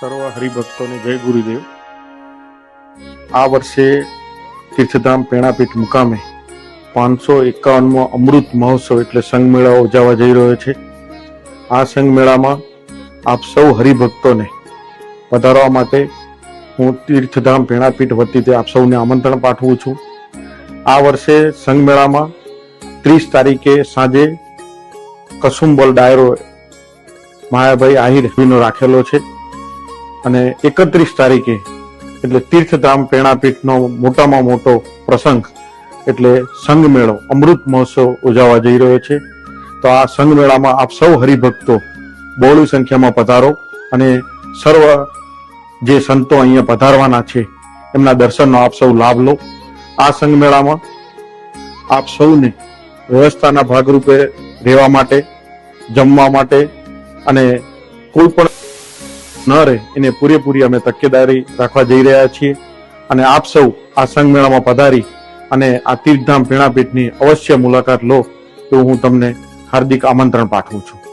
સર્વ હરિભક્તોને જય ગુરુદેવ. આ વર્ષે તીર્થધામ પેણાપીઠ મુકામે પાંચસો એકાવનમો અમૃત મહોત્સવ એટલે સંઘ મેળા ઉજવવા જઈ રહ્યો છે. આ સંઘ મેળામાં આપ સૌ હરિભક્તોને પધારવા માટે હું તીર્થધામ પેણાપીઠ વતીથી આપ સૌને આમંત્રણ પાઠવું છું. આ વર્ષે સંઘ મેળામાં ત્રીસ તારીખે સાંજે કસુંબલ ડાયરો માયાભાઈ આહિર રાખેલો છે. અને એકત્રીસ તારીખે એટલે તીર્થધામ પેણાપીઠનો મોટામાં મોટો પ્રસંગ, એટલે સંગમેળો, અમૃત મહોત્સવ ઉજવવા જઈ રહ્યો છે. તો આ સંઘમેળામાં આપ સૌ હરિભક્તો બહોળી સંખ્યામાં પધારો અને સર્વ જે સંતો અહીંયા પધારવાના છે, એમના દર્શનનો આપ સૌ લાભ લો. આ સંઘમેળામાં આપ સૌને વ્યવસ્થાના ભાગરૂપે રહેવા માટે, જમવા માટે અને કોઈ પણ ન રહે એને પૂરેપૂરી અમે તકેદારી રાખવા જઈ રહ્યા છીએ અને આપ સૌ આ સંગમેળામાં પધારી અને આ તીર્થધામ પીણાપીઠની અવશ્ય મુલાકાત લો તો હું તમને હાર્દિક આમંત્રણ પાઠવું છું.